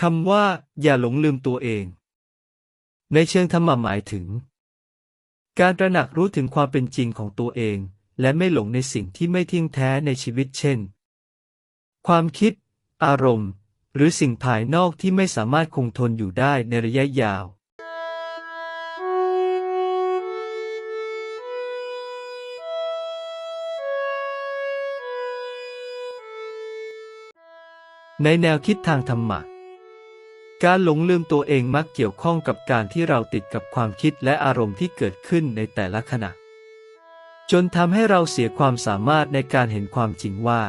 คำว่า อย่าหลงลืมตัวเอง ในเชิงธรรมะหมายถึง การตระหนักรู้ถึงความเป็นจริงของตัวเอง และไม่หลงในสิ่งที่ไม่เที่ยงแท้ในชีวิตเช่น ความคิด อารมณ์ หรือสิ่งภายนอกที่ไม่สามารถคงทนอยู่ได้ในระยะยาวในแนวคิดทางธรรมะ การหลงลืมตัวเองมักเกี่ยวข้องกับการที่เราติดกับความคิดและอารมณ์ที่เกิดขึ้นในแต่ละขณะ จนทำให้เราเสียความสามารถในการเห็นความจริงว่า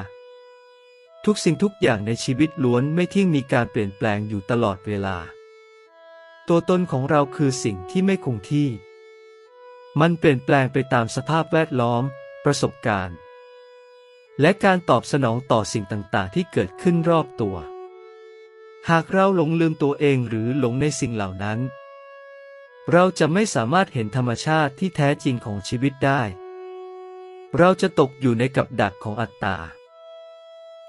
ทุกสิ่งทุกอย่างในชีวิตล้วนไม่ที่ยงมีการเปลี่ยนแปลงอยู่ตลอดเวลา ตัวตนของเราคือสิ่งที่ไม่คงที่ มันเปลี่ยนแปลงไปตามสภาพแวดล้อม ประสบการณ์ และการตอบสนองต่อสิ่งต่างๆ ที่เกิดขึ้นรอบตัว หากเราหลงลืมตัวเองหรือหลงในสิ่งเหล่านั้น เราจะไม่สามารถเห็นธรรมชาติที่แท้จริงของชีวิตได้ เราจะตกอยู่ในกับดักของอัตตา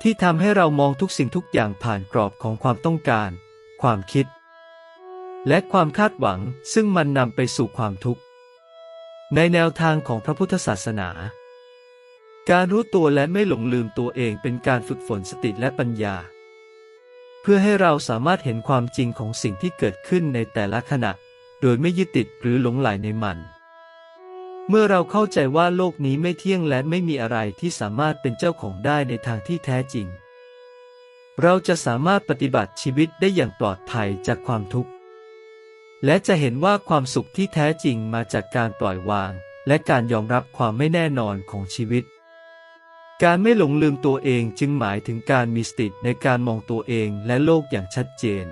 ที่ทำให้เรามองทุกสิ่งทุกอย่างผ่านกรอบของความต้องการ ความคิด และความคาดหวังซึ่งมันนำไปสู่ความทุกข์ ในแนวทางของพระพุทธศาสนา การรู้ตัวและไม่หลงลืมตัวเองเป็นการฝึกฝนสติและปัญญา เพื่อให้เราสามารถเห็นความจริงของสิ่งที่เกิดขึ้นในแต่ละขณะ โดยไม่ยึดติดหรือหลงไหลในมัน เมื่อเราเข้าใจว่าโลกนี้ไม่เที่ยงและไม่มีอะไรที่สามารถเป็นเจ้าของได้ในทางที่แท้จริง เราจะสามารถปฏิบัติชีวิตได้อย่างปลอดภัยจากความทุกข์ และจะเห็นว่าความสุขที่แท้จริงมาจากการปล่อยวาง และการยอมรับความไม่แน่นอนของชีวิต การไม่หลงลืมตัวเองจึงหมายถึงการมีสติในการมองตัวเองและโลกอย่างชัดเจน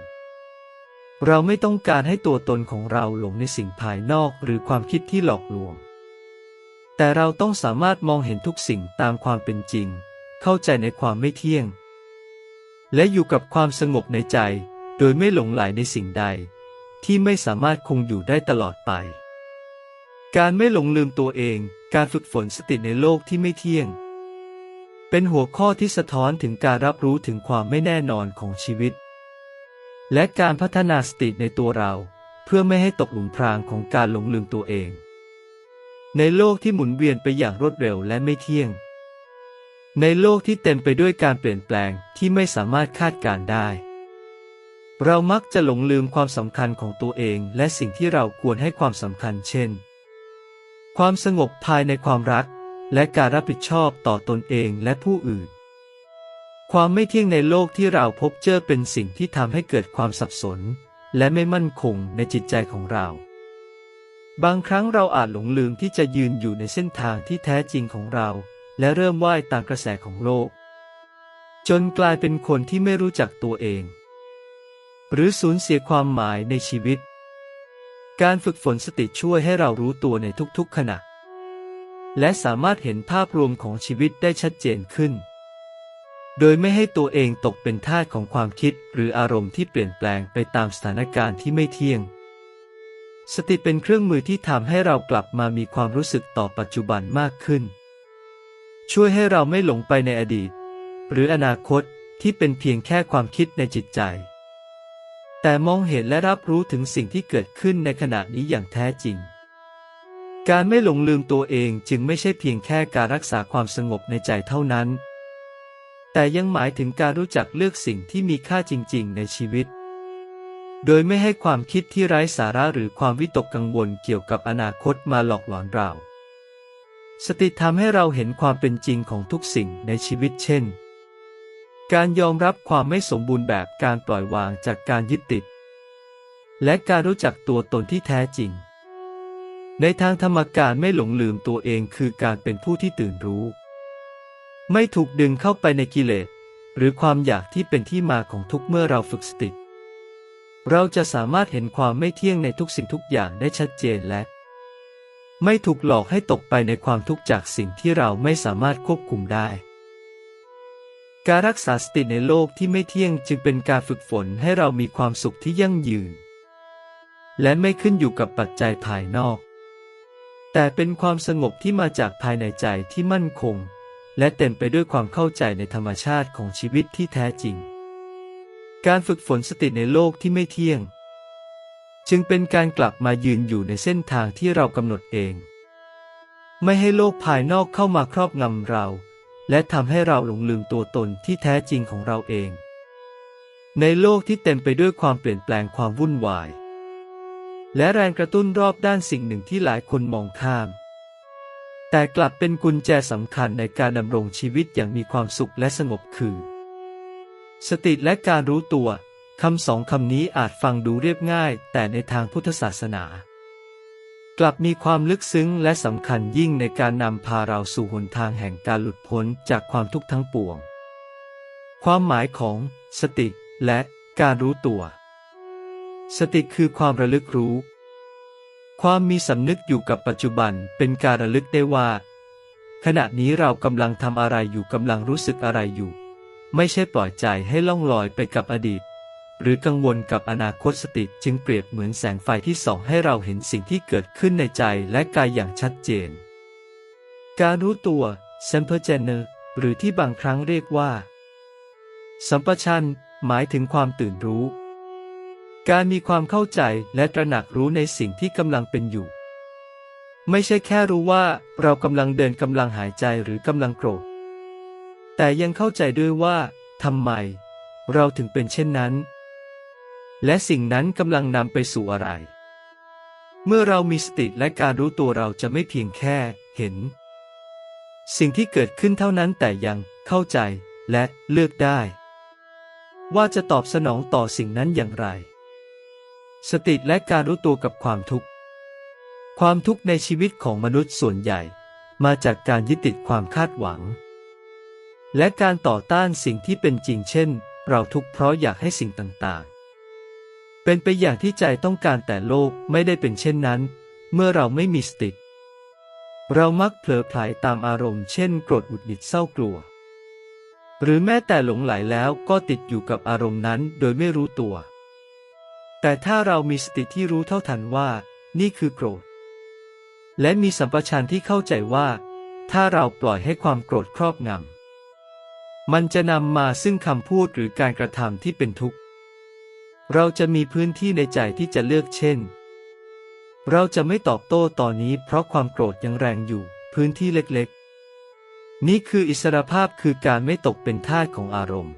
เราไม่ต้องการให้ตัวตนของเราหลงในสิ่งภายนอกหรือความคิดที่หลอกลวง แต่เราต้องสามารถมองเห็นทุกสิ่งตามความเป็นจริง เข้าใจในความไม่เที่ยง และอยู่กับความสงบในใจ โดยไม่หลงไหลในสิ่งใด ที่ไม่สามารถคงอยู่ได้ตลอดไป การไม่หลงลืมตัวเอง การฝึกฝนสติในโลกที่ไม่เที่ยง เป็นหัวข้อที่สะท้อนถึงการรับรู้ถึงความไม่แน่นอนของชีวิต และการพัฒนาสติในตัวเรา เพื่อไม่ให้ตกหลุมพรางของการหลงลืมตัวเอง ในโลกที่หมุนเวียนไปอย่างรวดเร็วและไม่เที่ยง ในโลกที่เต็มไปด้วยการเปลี่ยนแปลงที่ไม่สามารถคาดการได้ เรามักจะหลงลืมความสำคัญของตัวเอง และสิ่งที่เราควรให้ความสำคัญเช่น ความสงบภายในความรัก และการรับผิดชอบต่อตนเองและผู้อื่น ความไม่เที่ยงในโลกที่เราพบเจอเป็นสิ่งที่ทำให้เกิดความสับสน และไม่มั่นคงในจิตใจของเรา บางครั้งเราอาจหลงลืมที่จะยืนอยู่ในเส้นทางที่แท้จริงของเรา และเริ่มว่ายตามกระแสของโลก จนกลายเป็นคนที่ไม่รู้จักตัวเอง หรือสูญเสียความหมายในชีวิต การฝึกฝนสติช่วยให้เรารู้ตัวในทุกๆขณะ และสามารถเห็นภาพรวมของชีวิตได้ชัดเจนขึ้น โดยไม่ให้ตัวเองตกเป็นทาสของความคิดหรืออารมณ์ที่เปลี่ยนแปลงไปตามสถานการณ์ที่ไม่เที่ยง สติเป็นเครื่องมือที่ทำให้เรากลับมามีความรู้สึกต่อปัจจุบันมากขึ้น ช่วยให้เราไม่หลงไปในอดีต หรืออนาคตที่เป็นเพียงแค่ความคิดในจิตใจ แต่มองเห็นและรับรู้ถึงสิ่งที่เกิดขึ้นในขณะนี้อย่างแท้จริง การไม่หลงลืมตัวเองจึงไม่ใช่เพียงแค่การรักษาความสงบในใจเท่านั้น แต่ยังหมายถึงการรู้จักเลือกสิ่งที่มีค่าจริง ๆ ในชีวิต โดยไม่ให้ความคิดที่ไร้สาระหรือความวิตกกังวลเกี่ยวกับอนาคตมาหลอกหลอนเรา สติทำให้เราเห็นความเป็นจริงของทุกสิ่งในชีวิตเช่น การยอมรับความไม่สมบูรณ์แบบการปล่อยวางจากการยึดติด และการรู้จักตัวตนที่แท้จริง ในทางธรรมการไม่หลงลืมตัวเองคือการเป็นผู้ที่ตื่นรู้ ไม่ถูกดึงเข้าไปในกิเลส หรือความอยากที่เป็นที่มาของทุกเมื่อเราฝึกสติ เราจะสามารถเห็นความไม่เที่ยงในทุกสิ่งทุกอย่างได้ชัดเจนและ ไม่ถูกหลอกให้ตกไปในความทุกข์จากสิ่งที่เราไม่สามารถควบคุมได้ การรักษาสติในโลกที่ไม่เที่ยงจึงเป็นการฝึกฝนให้เรามีความสุขที่ยั่งยืน และไม่ขึ้นอยู่กับปัจจัยภายนอก แต่เป็นความสงบที่มาจากภายในใจที่มั่นคง และเต็มไปด้วยความเข้าใจในธรรมชาติของชีวิตที่แท้จริง การฝึกฝนสติในโลกที่ไม่เที่ยง จึงเป็นการกลับมายืนอยู่ในเส้นทางที่เรากำหนดเอง ไม่ให้โลกภายนอกเข้ามาครอบงำเรา และทำให้เราหลงลืมตัวตนที่แท้จริงของเราเอง ในโลกที่เต็มไปด้วยความเปลี่ยนแปลงความวุ่นวาย และแรงกระตุ้นรอบด้านสิ่งหนึ่งที่หลายคนมองข้าม แต่กลับเป็นกุญแจสำคัญในการดำรงชีวิตอย่างมีความสุขและสงบคือ สติและการรู้ตัวคำสองคำนี้อาจฟังดูเรียบง่าย แต่ในทางพุทธศาสนา กลับมีความลึกซึ้งและสำคัญยิ่งในการนำพาเราสู่หนทางแห่งการหลุดพ้นจากความทุกข์ทั้งปวง ความหมายของ สติ และการรู้ตัว สติคือความระลึกรู้ ความมีสำนึกอยู่กับปัจจุบันเป็นการระลึกได้ว่า ขณะนี้เรากำลังทำอะไรอยู่กำลังรู้สึกอะไรอยู่ ไม่ใช่ปล่อยใจให้ล่องลอยไปกับอดีต หรือกังวลกับอนาคตสติจึงเปรียบเหมือนแสงไฟที่ส่องให้เราเห็นสิ่งที่เกิดขึ้นในใจและกายอย่างชัดเจน การรู้ตัว s e m p e r g e n e r หรือที่บางครั้งเรียกว่า สัมปชัญหมายถึงความตื่นรู้ การมีความเข้าใจและตระหนักรู้ในสิ่งที่กำลังเป็นอยู่ ไม่ใช่แค่รู้ว่าเรากำลังเดินกำลังหายใจหรือกำลังโกรธ แต่ยังเข้าใจด้วยว่าทำไม เราถึงเป็นเช่นนั้น และสิ่งนั้นกำลังนำไปสู่อะไร เมื่อเรามีสติและการรู้ตัวเราจะไม่เพียงแค่เห็น สิ่งที่เกิดขึ้นเท่านั้นแต่ยังเข้าใจและเลือกได้ ว่าจะตอบสนองต่อสิ่งนั้นอย่างไร สติและการรู้ตัวกับความทุกข์ ความทุกข์ในชีวิตของมนุษย์ส่วนใหญ่ มาจากการยึดติดความคาดหวัง และการต่อต้านสิ่งที่เป็นจริงเช่น เราทุกข์เพราะอยากให้สิ่งต่างๆ เป็นไปอย่างที่ใจต้องการแต่โลกไม่ได้เป็นเช่นนั้น เมื่อเราไม่มีสติ เรามักเผลอไผลตามอารมณ์เช่นโกรธหงุดหงิดเศร้ากลัว หรือแม้แต่หลงไหลแล้วก็ติดอยู่กับอารมณ์นั้นโดยไม่รู้ตัว แต่ถ้าเรามีสติที่รู้เท่าทันว่า นี่คือโกรธ และมีสัมปชัญญะที่เข้าใจว่า ถ้าเราปล่อยให้ความโกรธครอบงำมันจะนำมาซึ่งคำพูดหรือการกระทำที่เป็นทุกข์ เราจะมีพื้นที่ในใจที่จะเลือกเช่น เราจะไม่ตอบโต้ตอนนี้เพราะความโกรธยังแรงอยู่ พื้นที่เล็กๆ นี่คืออิสรภาพคือการไม่ตกเป็นทาสของอารมณ์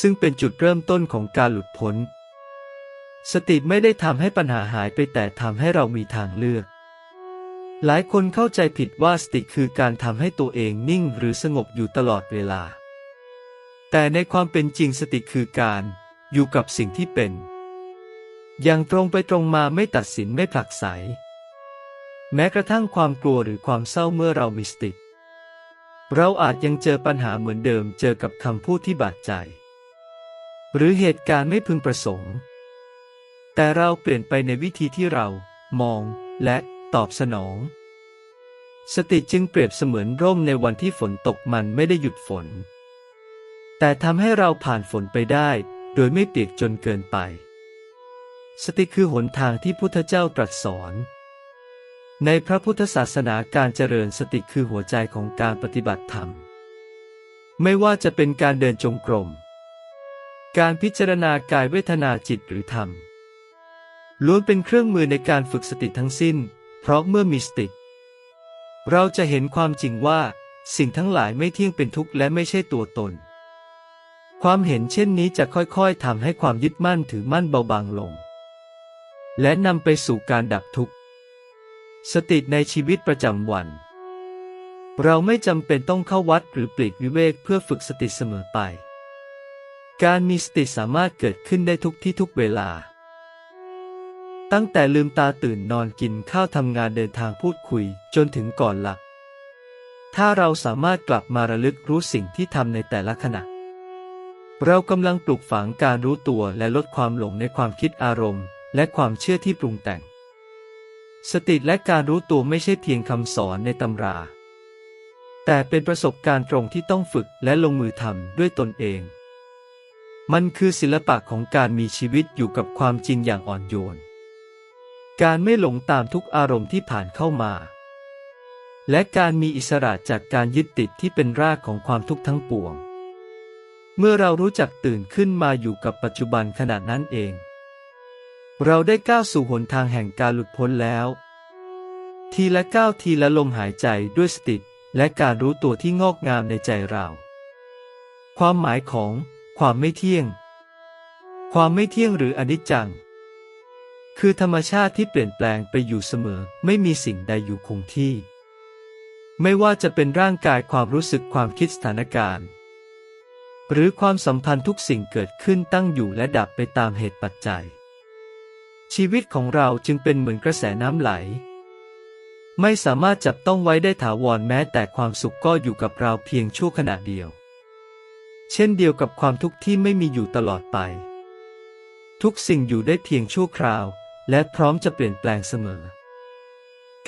ซึ่งเป็นจุดเริ่มต้นของการหลุดพ้น สติไม่ได้ทำให้ปัญหาหายไปแต่ทำให้เรามีทางเลือก หลายคนเข้าใจผิดว่าสติคือการทำให้ตัวเองนิ่งหรือสงบอยู่ตลอดเวลา แต่ในความเป็นจริงสติคือการอยู่กับสิ่งที่เป็น อย่างตรงไปตรงมาไม่ตัดสินไม่ผลักไส แม้กระทั่งความกลัวหรือความเศร้าเมื่อเรามีสติ เราอาจยังเจอปัญหาเหมือนเดิมเจอกับคำพูดที่บาดใจ หรือเหตุการณ์ไม่พึงประสงค์ แต่เราเปลี่ยนไปในวิธีที่เรามองและตอบสนอง สติจึงเปรียบเสมือนร่มในวันที่ฝนตกมันไม่ได้หยุดฝน แต่ทำให้เราผ่านฝนไปได้ โดยไม่เปียกจนเกินไป สติคือหนทางที่พุทธเจ้าตรัสสอน ในพระพุทธศาสนาการเจริญสติคือหัวใจของการปฏิบัติธรรม ไม่ว่าจะเป็นการเดินจงกรม การพิจารณากายเวทนาจิตหรือธรรม ล้วนเป็นเครื่องมือในการฝึกสติทั้งสิ้น เพราะเมื่อมีสติ เราจะเห็นความจริงว่า สิ่งทั้งหลายไม่เที่ยงเป็นทุกข์และไม่ใช่ตัวตน ความเห็นเช่นนี้จะค่อยๆทำให้ความยึดมั่นถือมั่นเบาบางลง และนำไปสู่การดับทุกข์ สติในชีวิตประจำวัน เราไม่จำเป็นต้องเข้าวัดหรือปลีกวิเวกเพื่อฝึกสติเสมอไป การมีสติสามารถเกิดขึ้นได้ทุกที่ทุกเวลา ตั้งแต่ลืมตาตื่นนอนกินข้าวทำงานเดินทางพูดคุยจนถึงก่อนหลับ ถ้าเราสามารถกลับมาระลึกรู้สิ่งที่ทำในแต่ละขณะ เรากำลังปลูกฝังการรู้ตัวและลดความหลงในความคิดอารมณ์ และความเชื่อที่ปรุงแต่ง สติและการรู้ตัวไม่ใช่เพียงคำสอนในตำรา แต่เป็นประสบการณ์ตรงที่ต้องฝึกและลงมือทำด้วยตนเอง มันคือศิลปะของการมีชีวิตอยู่กับความจริงอย่างอ่อนโยน การไม่หลงตามทุกอารมณ์ที่ผ่านเข้ามา และการมีอิสระจากการยึดติดที่เป็นรากของความทุกข์ทั้งปวง เมื่อเรารู้จักตื่นขึ้นมาอยู่กับปัจจุบันขณะนั้นเอง เราได้ก้าวสู่หนทางแห่งการหลุดพ้นแล้ว ทีละก้าวทีละลมหายใจด้วยสติและการรู้ตัวที่งอกงามในใจเรา ความหมายของความไม่เที่ยง ความไม่เที่ยงหรืออนิจจัง คือธรรมชาติที่เปลี่ยนแปลงไปอยู่เสมอ ไม่มีสิ่งใดอยู่คงที่ ไม่ว่าจะเป็นร่างกายความรู้สึกความคิดสถานการณ์ หรือความสัมพันธ์ทุกสิ่งเกิดขึ้นตั้งอยู่และดับไปตามเหตุปัจจัย ชีวิตของเราจึงเป็นเหมือนกระแสน้ำไหล ไม่สามารถจับต้องไว้ได้ถาวรแม้แต่ความสุขก็อยู่กับเราเพียงชั่วขณะเดียว เช่นเดียวกับความทุกข์ที่ไม่มีอยู่ตลอดไป ทุกสิ่งอยู่ได้เพียงชั่วคราว และพร้อมจะเปลี่ยนแปลงเสมอ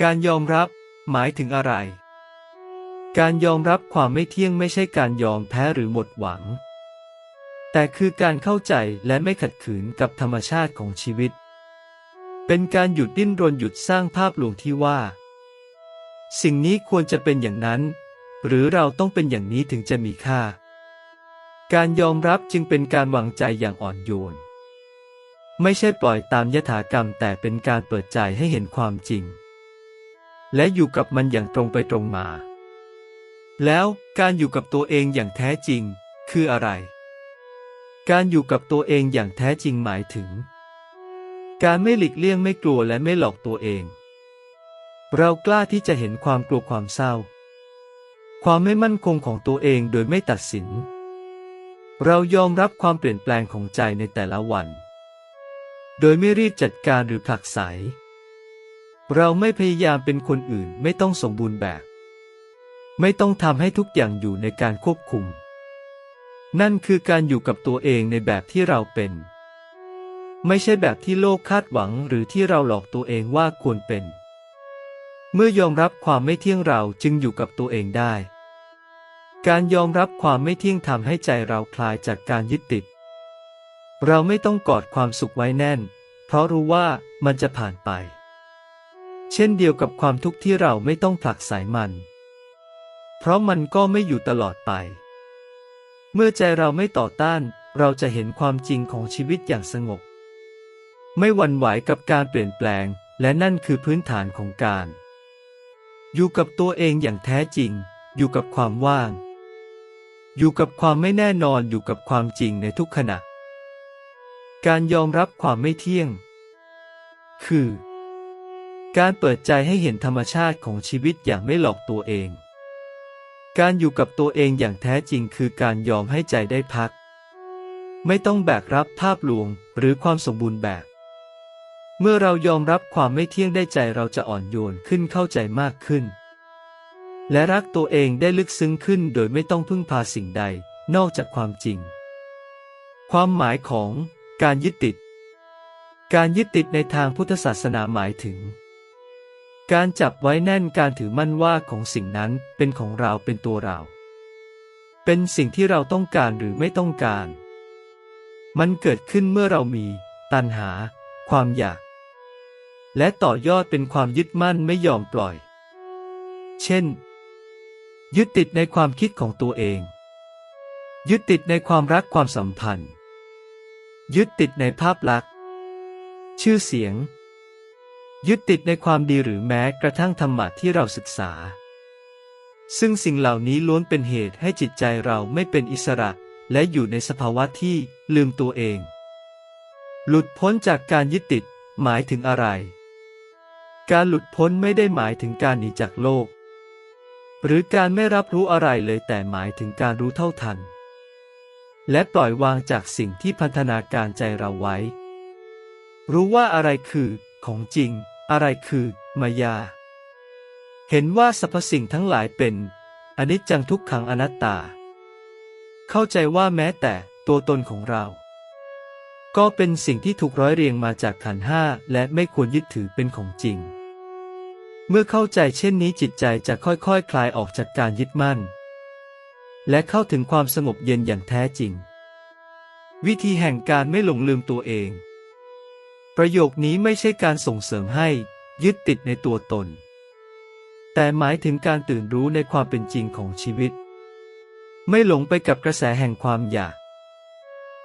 การยอมรับ หมายถึงอะไร การยอมรับความไม่เที่ยงไม่ใช่การยอมแพ้หรือหมดหวัง แต่คือการเข้าใจและไม่ขัดขืนกับธรรมชาติของชีวิต เป็นการหยุดดิ้นรนหยุดสร้างภาพลวงที่ว่า สิ่งนี้ควรจะเป็นอย่างนั้น หรือเราต้องเป็นอย่างนี้ถึงจะมีค่า การยอมรับจึงเป็นการวางใจอย่างอ่อนโยน ไม่ใช่ปล่อยตามยถากรรมแต่เป็นการเปิดใจให้เห็นความจริง และอยู่กับมันอย่างตรงไปตรงมา แล้วการอยู่กับตัวเองอย่างแท้จริง คืออะไร การอยู่กับตัวเองอย่างแท้จริงหมายถึง การไม่หลีกเลี่ยงไม่กลัวและไม่หลอกตัวเอง เรากล้าที่จะเห็นความกลัวความเศร้า ความไม่มั่นคงของตัวเองโดยไม่ตัดสิน เรายอมรับความเปลี่ยนแปลงของใจในแต่ละวัน โดยไม่รีบจัดการหรือผลักไส เราไม่พยายามเป็นคนอื่นไม่ต้องสมบูรณ์แบบ ไม่ต้องทำให้ทุกอย่างอยู่ในการควบคุม นั่นคือการอยู่กับตัวเองในแบบที่เราเป็น ไม่ใช่แบบที่โลกคาดหวังหรือที่เราหลอกตัวเองว่าควรเป็น เมื่อยอมรับความไม่เที่ยงเราจึงอยู่กับตัวเองได้ การยอมรับความไม่เที่ยงทำให้ใจเราคลายจากการยึดติด เราไม่ต้องกอดความสุขไว้แน่น เพราะรู้ว่ามันจะผ่านไป เช่นเดียวกับความทุกข์ที่เราไม่ต้องผลักสายมัน เพราะมันก็ไม่อยู่ตลอดไป เมื่อใจเราไม่ต่อต้าน เราจะเห็นความจริงของชีวิตอย่างสงบ ไม่หวั่นไหวกับการเปลี่ยนแปลง และนั่นคือพื้นฐานของการ อยู่กับตัวเองอย่างแท้จริง อยู่กับความว่าง อยู่กับความไม่แน่นอนอยู่กับความจริงในทุกขณะ การยอมรับความไม่เที่ยง คือ การเปิดใจให้เห็นธรรมชาติของชีวิตอย่างไม่หลอกตัวเอง การอยู่กับตัวเองอย่างแท้จริงคือการยอมให้ใจได้พัก ไม่ต้องแบกรับภาพลวงหรือความสมบูรณ์แบบ เมื่อเรายอมรับความไม่เที่ยงได้ใจเราจะอ่อนโยนขึ้นเข้าใจมากขึ้น และรักตัวเองได้ลึกซึ้งขึ้นโดยไม่ต้องพึ่งพาสิ่งใดนอกจากความจริง ความหมายของ การยึดติด การยึดติดในทางพุทธศาสนาหมายถึง การจับไว้แน่นการถือมั่นว่าของสิ่งนั้นเป็นของเราเป็นตัวเรา เป็นสิ่งที่เราต้องการหรือไม่ต้องการ มันเกิดขึ้นเมื่อเรามี ตัณหา ความอยาก และต่อยอดเป็นความยึดมั่นไม่ยอมปล่อย เช่น ยึดติดในความคิดของตัวเอง ยึดติดในความรักความสัมพันธ์ ยึดติดในภาพลักษณ์ ชื่อเสียง ยึดติดในความดีหรือแม้กระทั่งธรรมะที่เราศึกษา ซึ่งสิ่งเหล่านี้ล้วนเป็นเหตุให้จิตใจเราไม่เป็นอิสระ และอยู่ในสภาวะที่ลืมตัวเอง หลุดพ้นจากการยึดติดหมายถึงอะไร การหลุดพ้นไม่ได้หมายถึงการหนีจากโลก หรือการไม่รับรู้อะไรเลยแต่หมายถึงการรู้เท่าทัน และปล่อยวางจากสิ่งที่พันธนาการใจเราไว้ รู้ว่าอะไรคือ ของจริง อะไรคือ มายา เห็นว่าสรรพสิ่งทั้งหลายเป็นอนิจจังทุกขังอนัตตา เข้าใจว่าแม้แต่ตัวตนของเรา ก็เป็นสิ่งที่ถูกร้อยเรียงมาจากขันห้าและไม่ควรยึดถือเป็นของจริง เมื่อเข้าใจเช่นนี้จิตใจจะค่อยๆคคลายออกจากการยึดมั่น และเข้าถึงความสงบเย็นอย่างแท้จริง วิธีแห่งการไม่หลงลืมตัวเอง ประโยคนี้ไม่ใช่การส่งเสริมให้ ยึดติดในตัวตน แต่หมายถึงการตื่นรู้ในความเป็นจริงของชีวิต ไม่หลงไปกับกระแสแห่งความอยาก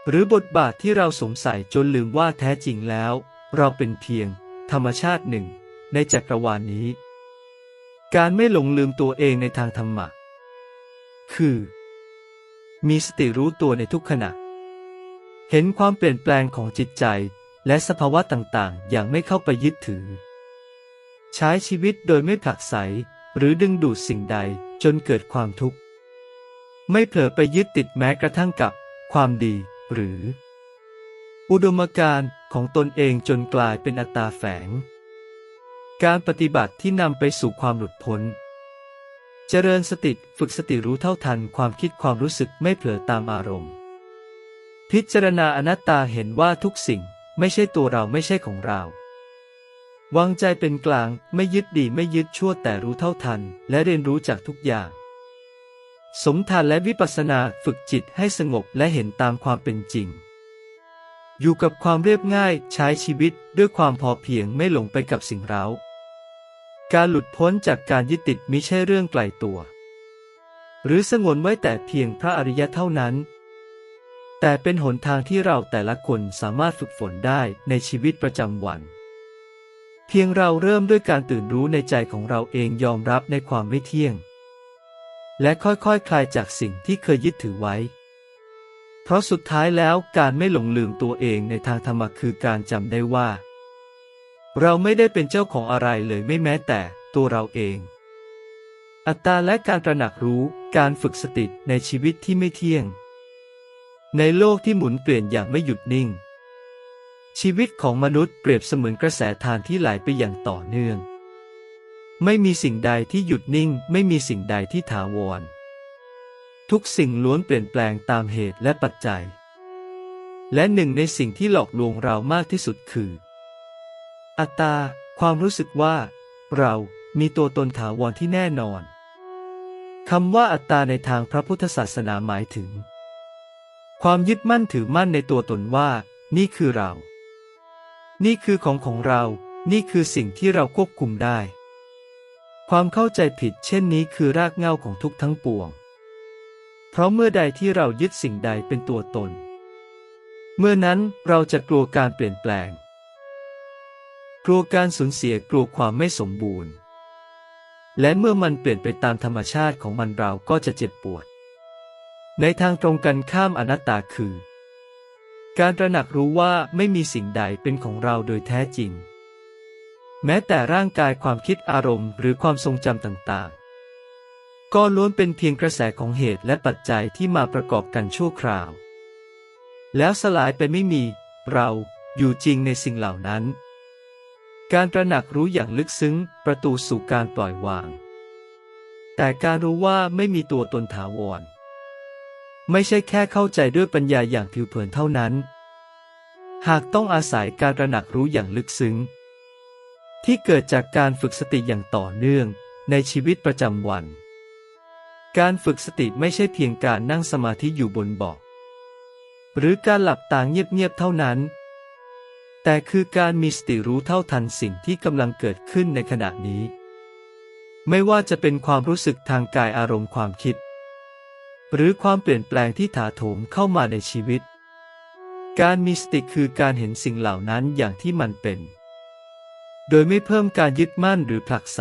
หรือบทบาทที่เราสงสัยจนลืมว่าแท้จริงแล้ว เราเป็นเพียง ธรรมชาติหนึ่ง ในจักรวาลนี้ การไม่หลงลืมตัวเองในทางธรรมะ คือ มีสติรู้ตัวในทุกขณะ เห็นความเปลี่ยนแปลงของจิตใจและสภาวะต่างๆ อย่างไม่เข้าไปยึดถือ ใช้ชีวิตโดยไม่ผลักไสหรือดึงดูดสิ่งใดจนเกิดความทุกข์ ไม่เผลอไปยึดติดแม้กระทั่งกับ ความดี หรือ อุดมการณ์ของตนเองจนกลายเป็นอัตตาแฝง การปฏิบัติที่นำไปสู่ความหลุดพ้น เจริญสติฝึกสติรู้เท่าทันความคิดความรู้สึกไม่เผลอตามอารมณ์ พิจารณาอนัตตาเห็นว่าทุกสิ่งไม่ใช่ตัวเราไม่ใช่ของเรา วางใจเป็นกลางไม่ยึดดีไม่ยึดชั่วแต่รู้เท่าทัน และเรียนรู้จากทุกอย่าง สมทานและวิปัสสนาฝึกจิตให้สงบและเห็นตามความเป็นจริง อยู่กับความเรียบง่ายใช้ชีวิตด้วยความพอเพียงไม่หลงไปกับสิ่งเร้า การหลุดพ้นจากการยึดติดมิใช่เรื่องไกลตัว หรือสงวนไว้แต่เพียงพระอริยะเท่านั้น แต่เป็นหนทางที่เราแต่ละคนสามารถฝึกฝนได้ในชีวิตประจำวัน เพียงเราเริ่มด้วยการตื่นรู้ในใจของเราเองยอมรับในความไม่เที่ยง และค่อยๆคคลายจากสิ่งที่เคยยึดถือไว้ เพราะสุดท้ายแล้วการไม่หลงลืมตัวเองในทางธรรมะคือการจำได้ว่า เราไม่ได้เป็นเจ้าของอะไรเลยไม่แม้แต่ตัวเราเอง อัตตาและการตระหนักรู้การฝึกสติในชีวิตที่ไม่เที่ยง ในโลกที่หมุนเปลี่ยนอย่างไม่หยุดนิ่ง ชีวิตของมนุษย์เปรียบเสมือนกระแสทานที่ไหลไปอย่างต่อเนื่อง ไม่มีสิ่งใดที่หยุดนิ่ง ไม่มีสิ่งใดที่ถาวร ทุกสิ่งล้วนเปลี่ยนแปลงตามเหตุและปัจจัย และหนึ่งในสิ่งที่หลอกลวงเรามากที่สุดคือ อัตตา ความรู้สึกว่า เรามีตัวตนถาวรที่แน่นอนคำว่าอัตตาในทางพระพุทธศาสนาหมายถึง ความยึดมั่นถือมั่นในตัวตนว่า นี่คือเรา นี่คือของของเรา นี่คือสิ่งที่เราควบคุมได้ ความเข้าใจผิดเช่นนี้คือรากเหง้าของทุกทั้งปวง เพราะเมื่อใดที่เรายึดสิ่งใดเป็นตัวตน เมื่อนั้นเราจะกลัวการเปลี่ยนแปลง กลัวการสูญเสียกลัวความไม่สมบูรณ์ และเมื่อมันเปลี่ยนไปตามธรรมชาติของมันเราก็จะเจ็บปวด ในทางตรงกันข้ามอนัตตาคือ การตระหนักรู้ว่าไม่มีสิ่งใดเป็นของเราโดยแท้จริง แม้แต่ร่างกายความคิดอารมณ์หรือความทรงจำต่างๆ ก็ล้วนเป็นเพียงกระแสของเหตุและปัจจัยที่มาประกอบกันชั่วคราว แล้วสลายไปไม่มี เราอยู่จริงในสิ่งเหล่านั้น การตระหนักรู้อย่างลึกซึ้ง ประตูสู่การปล่อยวาง แต่การรู้ว่าไม่มีตัวตนถาวร ไม่ใช่แค่เข้าใจด้วยปัญญาอย่างผิวเผินเท่านั้น หากต้องอาศัยการระหนักรู้อย่างลึกซึ้ง ที่เกิดจากการฝึกสติอย่างต่อเนื่องในชีวิตประจำวัน การฝึกสติไม่ใช่เพียงการนั่งสมาธิอยู่บนเบาะหรือการหลับตาเงียบๆเท่านั้น แต่คือการมีสติรู้เท่าทันสิ่งที่กำลังเกิดขึ้นในขณะนี้ ไม่ว่าจะเป็นความรู้สึกทางกายอารมณ์ความคิด หรือความเปลี่ยนแปลงที่ถาโถมเข้ามาในชีวิต การมีสติคือการเห็นสิ่งเหล่านั้นอย่างที่มันเป็น โดยไม่เพิ่มการยึดมั่นหรือผลักไส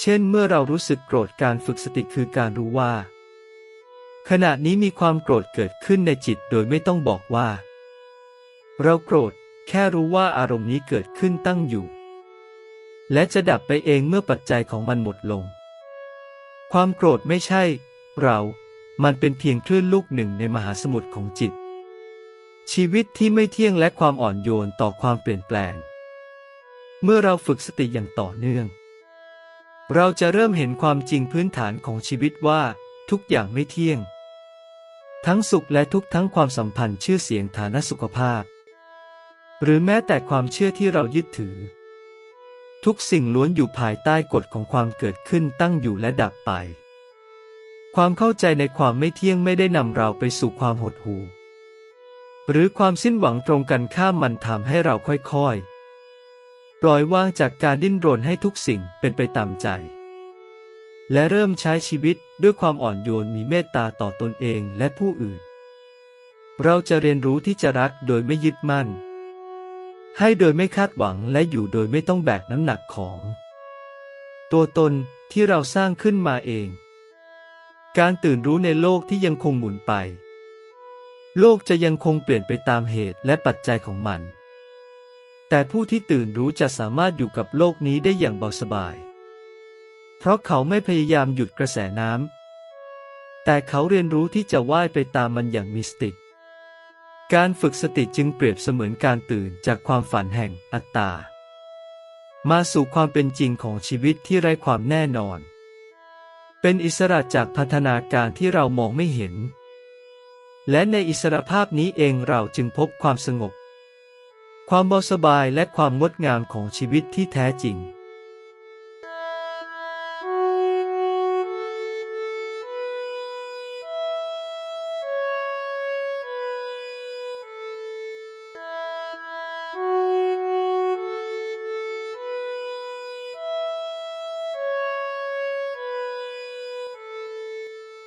เช่นเมื่อเรารู้สึกโกรธการฝึกสติคือการรู้ว่า ขณะนี้มีความโกรธเกิดขึ้นในจิตโดยไม่ต้องบอกว่า เราโกรธ แค่รู้ว่าอารมณ์นี้เกิดขึ้นตั้งอยู่ และจะดับไปเองเมื่อปัจจัยของมันหมดลง ความโกรธไม่ใช่ เรา มันเป็นเพียงคลื่นลูกหนึ่งในมหาสมุทรของจิต ชีวิตที่ไม่เที่ยงและความอ่อนโยนต่อความเปลี่ยนแปลง เมื่อเราฝึกสติอย่างต่อเนื่อง เราจะเริ่มเห็นความจริงพื้นฐานของชีวิตว่า ทุกอย่างไม่เที่ยงทั้งสุขและทุกทั้งความสัมพันธ์ชื่อเสียงฐานะสุขภาพ หรือแม้แต่ความเชื่อที่เรายึดถือ ทุกสิ่งล้วนอยู่ภายใต้กฎของความเกิดขึ้นตั้งอยู่และดับไป ความเข้าใจในความไม่เที่ยงไม่ได้นำเราไปสู่ความหดหู่หรือความสิ้นหวังตรงกันข้ามมันทำให้เราค่อยๆ ปล่อยวางจากการดิ้นรนให้ทุกสิ่งเป็นไปตามใจ และเริ่มใช้ชีวิตด้วยความอ่อนโยนมีเมตตาต่อตนเองและผู้อื่น เราจะเรียนรู้ที่จะรักโดยไม่ยึดมั่น ให้โดยไม่คาดหวังและอยู่โดยไม่ต้องแบกน้ำหนักของ ตัวตนที่เราสร้างขึ้นมาเอง การตื่นรู้ในโลกที่ยังคงหมุนไป โลกจะยังคงเปลี่ยนไปตามเหตุและปัจจัยของมัน แต่ผู้ที่ตื่นรู้จะสามารถอยู่กับโลกนี้ได้อย่างเบาสบาย เพราะเขาไม่พยายามหยุดกระแสน้ำแต่เขาเรียนรู้ที่จะว่ายไปตามมันอย่างมีสติ การฝึกสติจึงเปรียบเสมือนการตื่นจากความฝันแห่งอัตตา มาสู่ความเป็นจริงของชีวิตที่ไร้ความแน่นอน เป็นอิสระจากพัฒนาการที่เรามองไม่เห็น และในอิสรภาพนี้เองเราจึงพบความสงบ ความเบาสบายและความงดงามของชีวิตที่แท้จริง